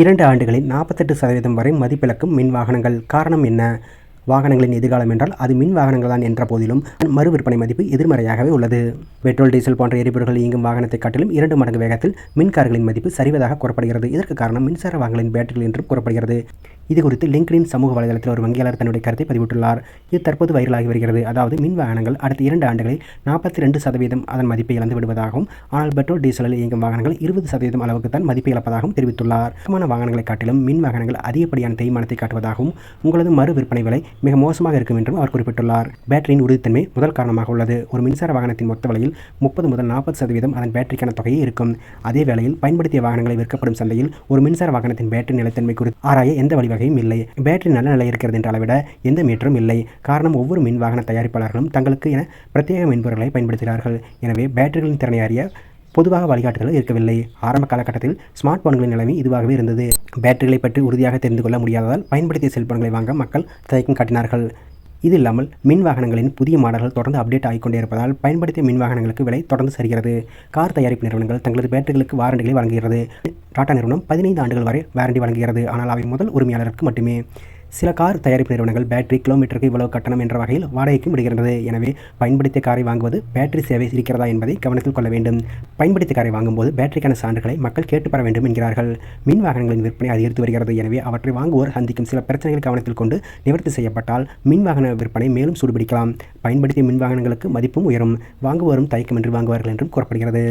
இரண்டு ஆண்டுகளில் நாற்பத்தெட்டு சதவீதம் வரை மதிப்பிழக்கும் மின் வாகனங்கள். காரணம் என்ன? வாகனங்களின் எதிர்காலம் என்றால் அது மின் வாகனங்கள் தான் என்ற போதிலும் மறு விற்பனை மதிப்பு எதிர்மறையாகவே உள்ளது. பெட்ரோல் டீசல் போன்ற எரிபொருள்கள் இயங்கும் வாகனத்தை காட்டிலும் இரண்டு மடங்கு வேகத்தில் மின்கார்களின் மதிப்பு சரிவதாக கூறப்படுகிறது. இதற்கு காரணம் மின்சார வாகனங்களின் பேட்டரிகள் என்றும் கூறப்படுகிறது. இது குறித்து லிங்க்டின் சமூக வலைதளத்தில் ஒரு வங்கியாளர் தன்னுடைய கருத்தை பதிவிட்டுள்ளார். இது தற்போது வைரலாகி வருகிறது. அதாவது மின் வாகனங்கள் அடுத்த இரண்டு ஆண்டுகளில் நாற்பத்தி ரெண்டு சதவீதம் அதன் மதிப்பை இழந்து விடுவதாகவும் ஆனால் பெட்ரோல் டீசலில் இயங்கும் வாகனங்கள் இருபது சதவீதம் அளவுக்கு தான் மதிப்பை இழப்பதாகவும் தெரிவித்துள்ளார். வழக்கமான வாகனங்களை காட்டிலும் மின் வாகனங்கள் அதிகப்படியான தேய்மானத்தை காட்டுவதாகவும் உங்களது மறு விற்பனை விலை மிக மோசமாக இருக்கும் என்றும் அவர் குறிப்பிட்டுள்ளார். பேட்டரியின் உறுதித்தன்மை முதல் காரணமாக உள்ளது. ஒரு மின்சார வாகனத்தின் மொத்த விலையில் முப்பது முதல் நாற்பது சதவீதம் அதன் பேட்டரிக்கான தொகையே இருக்கும். அதே வேளையில் பயன்படுத்திய வாகனங்களை விற்கப்படும் சந்தையில் ஒரு மின்சார வாகனத்தின் பேட்டரி நிலைத்தன்மை குறித்து ஆராய எந்த வகையும் இல்லை. பேட்டரி நல்ல நிலை இருக்கிறது என்ற அளவிட எந்த மீட்டரும் இல்லை. காரணம் ஒவ்வொரு மின் வாகன தயாரிப்பாளர்களும் தங்களுக்கு என பிரத்யேக மென்பொருட்களை பயன்படுத்துகிறார்கள். எனவே பேட்டரிகளின் திறனை அறிய பொதுவாக வழிகாட்டுதல் இருக்கவில்லை. ஆரம்ப காலகட்டத்தில் ஸ்மார்ட் போன்களின் நிலைமை இதுவாகவே இருந்தது. பேட்டரிகளை பற்றி உறுதியாக தெரிந்து கொள்ள முடியாததால் பயன்படுத்திய செல்போன்களை வாங்க மக்கள் தயக்கம் காட்டினார்கள். இது இல்லாமல் மின் வாகனங்களின் புதிய மாடல்கள் தொடர்ந்து அப்டேட் ஆகிக்கொண்டே இருப்பதால் பயன்படுத்திய மின் வாகனங்களுக்கு விலை தொடர்ந்து சரிகிறது. கார் தயாரிப்பு நிறுவனங்கள் தங்களது பேட்டரிகளுக்கு வாரண்டிகளை வழங்குகிறது. டாடா நிறுவனம் பதினைந்து ஆண்டுகள் வரை வாரண்டி வழங்குகிறது. ஆனால் அவை முதல் உரிமையாளருக்கு மட்டுமே. சில கார் தயாரிப்பு நிறுவனங்கள் பேட்டரி கிலோமீட்டருக்கு இவ்வளவு கட்டணம் என்ற வகையில் வாடகைக்கும் விடுகிறது எனவே பயன்படுத்திய காரை வாங்குவது பேட்டரி சேவை இருக்கிறதா என்பதை கவனத்தில் கொள்ள வேண்டும். பயன்படுத்திய காரை வாங்கும்போது பேட்டரிக்கான சான்றுகளை மக்கள் கேட்டு பெற வேண்டும் என்கிறார்கள். மின் வாகனங்களின் விற்பனை அதிகரித்து வருகிறது. எனவே அவற்றை வாங்குவோர் சந்திக்கும் சில பிரச்சனைகளை கவனத்தில் கொண்டு நிவர்த்தி செய்யப்பட்டால் மின் வாகன விற்பனை மேலும் சூடுபிடிக்கலாம். பயன்படுத்திய மின் வாகனங்களுக்கு மதிப்பும் உயரும். வாங்குவோரும் தயக்கமின்றி வாங்குவார்கள் என்றும் கூறப்படுகிறது.